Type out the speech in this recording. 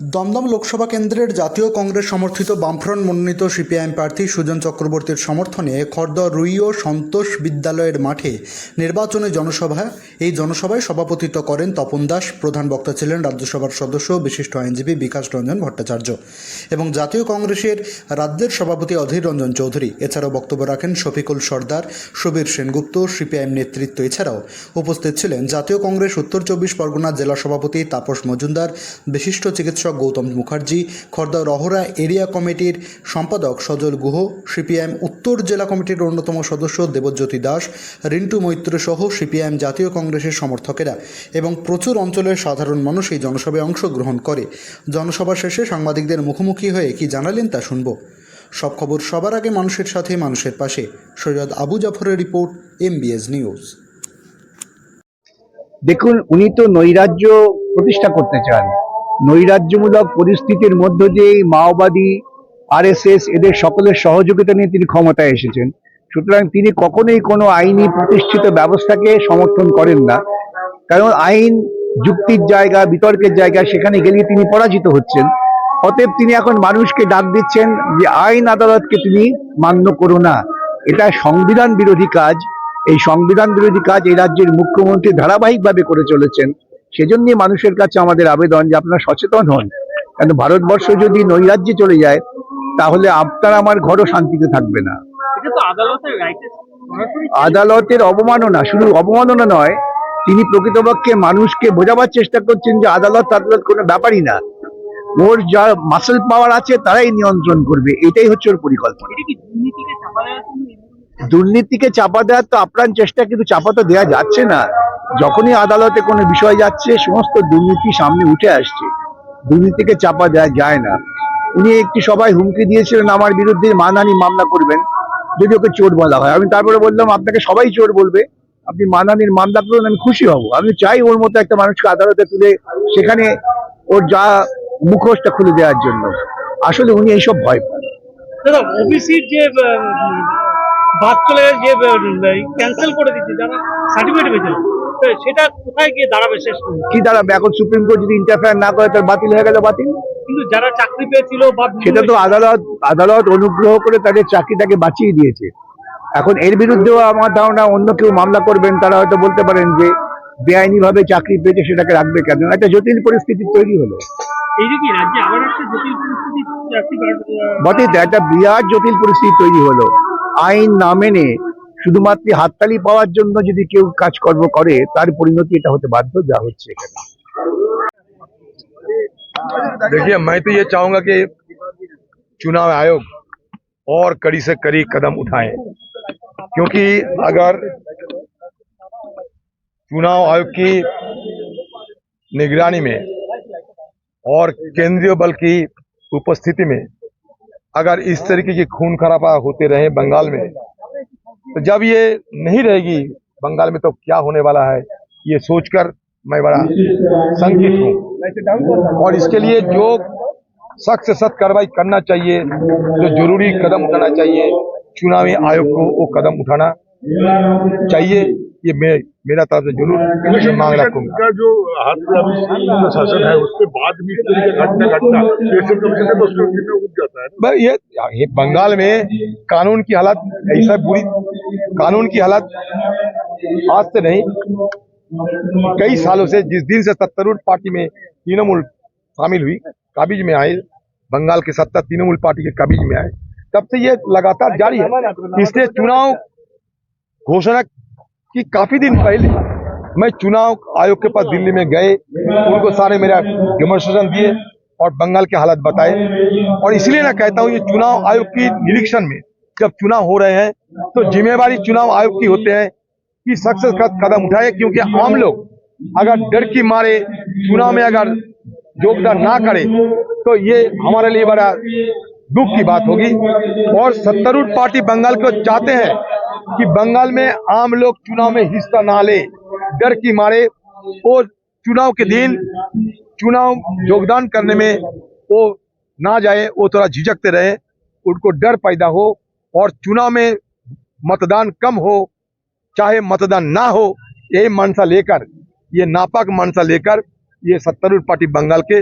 দমদম লোকসভা কেন্দ্রের জাতীয় কংগ্রেস সমর্থিত বামফ্রন্ট মনোনীত সিপিআইএম প্রার্থী সুজন চক্রবর্তীর সমর্থনে খর্দ রুইও সন্তোষ বিদ্যালয়ের মাঠে নির্বাচনী জনসভা এই জনসভায় সভাপতিত্ব করেন তপন দাস। প্রধান বক্তা ছিলেন রাজ্যসভার সদস্য বিশিষ্ট আইনজীবী বিকাশ রঞ্জন ভট্টাচার্য এবং জাতীয় কংগ্রেসের রাজ্যের সভাপতি অধীর রঞ্জন চৌধুরী। এছাড়াও বক্তব্য রাখেন শফিকুল সর্দার, সুবীর সেনগুপ্ত, সিপিআইএম নেতৃত্ব। এছাড়াও উপস্থিত ছিলেন জাতীয় কংগ্রেস উত্তর চব্বিশ পরগনা জেলা সভাপতি তাপস মজুমদার, বিশিষ্ট চিকিৎসক গৌতম মুখার্জি, খর্দা রহরা এরিয়া কমিটির সম্পাদক সজল গুহ সিপিআইএম উত্তর জেলা কমিটির অন্যতম সদস্য দেবজ্যোতি দাস, রিন্টু মৈত্র সহ সিপিআইএম জাতীয় কংগ্রেসের সমর্থকেরা এবং প্রচুর অঞ্চলের সাধারণ মানুষ এই জনসভায় অংশগ্রহণ করে। জনসভা শেষে সাংবাদিকদের মুখোমুখি হয়ে কি জানালেন তা শুনব। সব খবর সবার আগে মানুষের সাথে মানুষের পাশে। সৈয়দ আবু জাফরের রিপোর্ট, এমবিএস নিউজ। দেখুন, উনি তো নৈরাজ্য প্রতিষ্ঠা করতে চান। নৈরাজ্যমূলক পরিস্থিতির মধ্য দিয়ে মাওবাদী, আরএসএস এদের সকলের সহযোগিতা নিয়ে তিনি ক্ষমতায় এসেছেন। সুতরাং তিনি কখনোই কোনো আইনি প্রতিষ্ঠিত ব্যবস্থাকে সমর্থন করেন না। কারণ আইন, যুক্তির জায়গা, বিতর্কের জায়গা, সেখানে গেলে তিনি পরাজিত হচ্ছেন। অতএব তিনি এখন মানুষকে ডাক দিচ্ছেন যে আইন আদালতকে তিনি মান্য করো না। এটা সংবিধান বিরোধী কাজ। এই সংবিধান বিরোধী কাজ এই রাজ্যের মুখ্যমন্ত্রী ধারাবাহিকভাবে করে চলেছেন। সেজন্যই মানুষের কাছে আমাদের আবেদন যে আপনারা সচেতন হন। কারণ ভারতবর্ষ যদি নৈরাজ্যে চলে যায় তাহলে আপনার আমার ঘরও শান্তিতে থাকবে না। আদালতের অবমাননা শুধু অবমাননা নয় তিনি প্রকৃতপক্ষে মানুষকে বোঝাবার চেষ্টা করছেন যে আদালত আদালত কোনো ব্যাপারই না। ওর যা মাসেল পাওয়ার আছে তারাই নিয়ন্ত্রণ করবে। এটাই হচ্ছে ওর পরিকল্পনা। দুর্নীতিকে চাপা দেওয়ার তো আপ্রাণ চেষ্টা কিন্তু চাপা তো দেওয়া যাচ্ছে না। যখনই আদালতে কোনো বিষয় যাচ্ছে, সমস্ত দুর্নীতি সামনে উঠে আসছে। দুর্নীতিকে চাপা দেওয়া যায় না। উনি একটি সবাই হুমকি দিয়েছিলেন, আমার বিরুদ্ধে মানহানি মামলা করবেন। যদি ওকে চোর বলা হয়। আমি তারপরে বললাম, আপনাকে সবাই চোর বলবে। আপনি মানহানির মামলা করুন, আমি খুশি হব। আমি চাই ওর মতো একটা মানুষকে আদালতে তুলে সেখানে ওর যা মুখোশটা খুলে দেওয়ার জন্য। আসলে উনি এইসব ভয় পান। দাদা যে যে ক্যান্সেল করে দিচ্ছে, যারা সার্টিফিকেট পেয়েছিল সেটা কোথায় গিয়ে দাঁড়াবে শেষ কি দাঁড়াবে? এখন সুপ্রিম কোর্ট যদি ইন্টারফেয়ার না করে তার বাতিল হয়ে গেল বাতিল? কিন্তু যারা চাকরি পেয়েছিল বা সেটা তো আদালত আদালত অনুগ্রহ করে তাদের চাকরিটাকে বাঁচিয়ে দিয়েছে। এখন এর বিরুদ্ধেও আমার ধারণা অন্য কেউ মামলা করবেন তারা হয়তো বলতে পারেন যে বেআইনি ভাবে চাকরি পেয়েছে সেটাকে রাখবে কেন? একটা জটিল পরিস্থিতি তৈরি হলো। এই যে কি রাজ্যে আবার একটা জটিল পরিস্থিতি চাকরি বাড়- আহ, বটে একটা বিরাট জটিল পরিস্থিতি তৈরি হলো। আইন না মেনে শুধুমাত্র হাততালি পাওয়ার জন্য যদি কেউ কাজকর্ম করে তার পরিণতি এটা হতে বাধ্য যা হচ্ছে এখানে देखिए मैं तो ये चाहूंगा कि चुनाव आयोग और कड़ी से कड़ी कदम उठाए क्योंकि अगर चुनाव आयोग की निगरानी में और केंद्रीय बल की उपस्थिति में अगर इस तरीके की खून खराबा होते रहे बंगाल में तो जब ये नहीं रहेगी, बंगाल में तो क्या होने वाला है, ये सोचकर मैं बड़ा संकित हूँ। और इसके लिए जो सख्त से सख्त कार्रवाई करना चाहिए, जो ज़रूरी कदम उठाना चाहिए, चुनावी आयोग को वो कदम उठाना चाहिए। ये मे, मेरा तरफ़ से ज़रूर मांग रखूँगा। जो हाथ में शासन है उसके बाद भी घटना घटना जाता है ये, ये बंगाल में कानून की हालत ऐसा बुरी कानून की हालत आज से नहीं कई सालों से जिस दिन से सत्तारूढ़ पार्टी में तृणमूल शामिल हुई काबिज में आए बंगाल के सत्ता तृणमूल पार्टी के काबिज में आए तब से ये लगातार जारी है। इसलिए चुनाव घोषणा की काफ़ी दिन पहले मैं चुनाव आयोग के पास दिल्ली में गए, उनको सारे मेरा डेमोन्स्ट्रेशन दिए और बंगाल के हालात बताए। और इसलिए मैं कहता हूँ, ये चुनाव आयोग की निरीक्षण में जब चुनाव हो रहे हैं तो जिम्मेवारी चुनाव आयोग की होते हैं कि सख्त से सख्त कदम उठाए, क्योंकि आम लोग अगर डर की मारे, चुनाव में अगर योगदान ना करे तो ये हमारे लिए बड़ा दुख की बात होगी। और सत्तारूढ़ पार्टी बंगाल को चाहते हैं कि बंगाल में आम लोग चुनाव में हिस्सा ना ले। डर की मारे वो चुनाव के दिन चुनाव योगदान करने में वो ना जाए, वो थोड़ा झिझकते रहे, उनको डर पैदा हो और चुनाव में मतदान कम हो, चाहे मतदान ना हो, यही मनसा लेकर, ये नापाक मनसा लेकर ये सत्तारूढ़ पार्टी बंगाल के